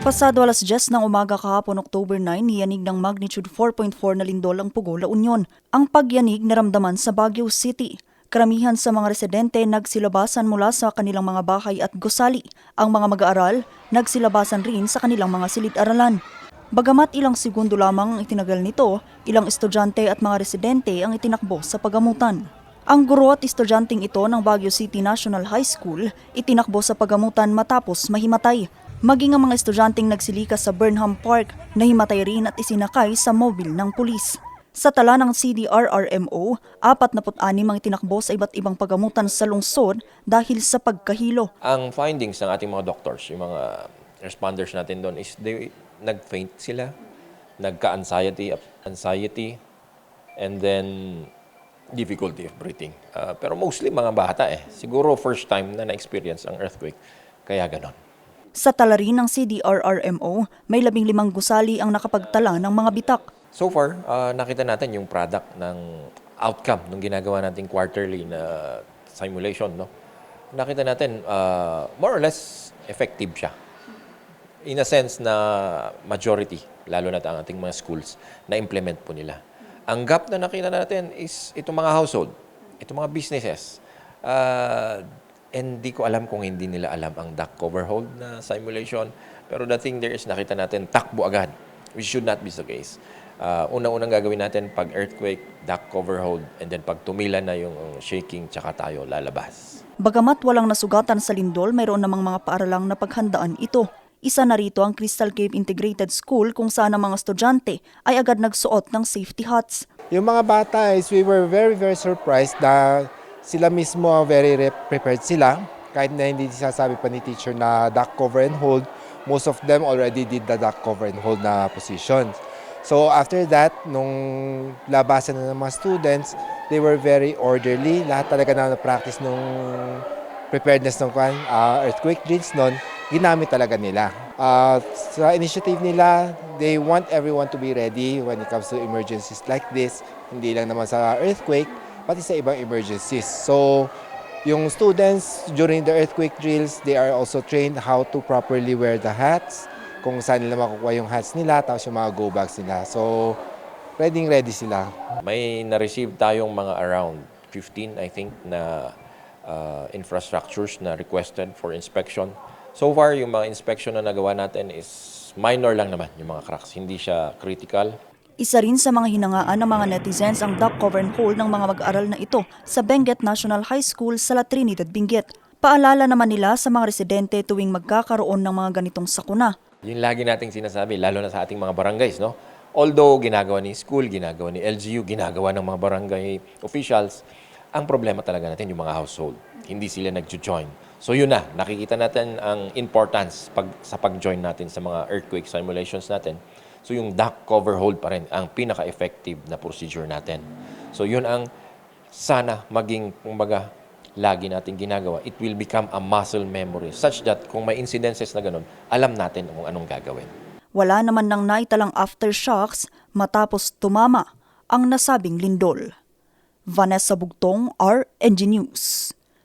Pasado alas 10 ng umaga kahapon October 9, niyanig ng magnitude 4.4 na lindol ang Pugo, La Union. Ang pagyanig naramdaman sa Baguio City. Karamihan sa mga residente nagsilabasan mula sa kanilang mga bahay at gusali. Ang mga mag-aaral nagsilabasan rin sa kanilang mga silid-aralan. Bagamat ilang segundo lamang ang itinagal nito, ilang estudyante at mga residente ang itinakbo sa pagamutan. Ang guro at estudyanteng ito ng Baguio City National High School itinakbo sa pagamutan matapos mahimatay. Maging ang mga estudyanteng nagsilikas sa Burnham Park, nahimatay rin at isinakay sa mobile ng pulis. Sa tala ng CDRRMO, 46 ang itinakbo sa iba't ibang pagamutan sa lungsod dahil sa pagkahilo. Ang findings ng ating mga doctors, yung mga responders natin doon is they nag-faint sila, nagka-anxiety, anxiety, and then difficulty of breathing. Ah, pero mostly mga bata eh. Siguro first time na na-experience ang earthquake, kaya ganon. Sa tala rin ng CDRRMO, may labing limang gusali ang nakapagtala ng mga bitak. So far, ah, nakita natin yung product ng outcome ng ginagawa nating quarterly na simulation. No? Nakita natin, ah, more or less, effective siya. In a sense na majority, lalo na ang ating mga schools, na-implement po nila. Ang gap na nakita natin is itong mga household, itong mga businesses. Ah, and di ko alam kung hindi nila alam ang duck cover hold na simulation. Pero the thing there is nakita natin takbo agad, which should not be the case. Ah, unang-unang gagawin natin pag earthquake, duck cover hold, and then pag tumila na yung shaking, tsaka tayo lalabas. Bagamat walang nasugatan sa lindol, mayroon namang mga paaralang napaghandaan ito. Isa na rito ang Crystal Cave Integrated School kung saan ang mga estudyante ay agad nagsuot ng safety hats. Yung mga bata is we were very very surprised na sila mismo very re- prepared sila kahit na hindi sasabi pa ni teacher na duck cover and hold most of them already did the duck cover and hold na positions so after that nung labasan na ng mga students they were very orderly lahat talaga na practice nung preparedness ng ah, earthquake drills nun, ginamit talaga nila. Ah, sa initiative nila, they want everyone to be ready when it comes to emergencies like this. Hindi lang naman sa earthquake, pati sa ibang emergencies. So, yung students during the earthquake drills, they are also trained how to properly wear the hats, kung saan nila makukuha yung hats nila, tapos yung mga go bags nila. So, ready ready sila. May na-receive tayong mga around 15, I think, na uh, infrastructures na requested for inspection. So far, yung mga inspection na nagawa natin is minor lang naman, yung mga cracks. Hindi siya critical. Isa rin sa mga hinangaan ng mga netizens ang duck cover and hold ng mga mag-aaral na ito sa Benguet National High School sa La Trinidad, Benguet. Paalala naman nila sa mga residente tuwing magkakaroon ng mga ganitong sakuna. Yun lagi nating sinasabi, lalo na sa ating mga barangays, no? Although ginagawa ni school, ginagawa ni LGU, ginagawa ng mga barangay officials, ang problema talaga natin yung mga household. Hindi sila nag-join. So yun na, nakikita natin ang importance pag, sa pag-join natin sa mga earthquake simulations natin. So yung duck cover hold pa rin ang pinaka-effective na procedure natin. So yun ang sana maging, kumbaga, lagi natin ginagawa. It will become a muscle memory such that kung may incidences na ganun, alam natin kung anong gagawin. Wala naman nang naitalang aftershocks matapos tumama ang nasabing lindol. Vanessa Bugtong, RNG News.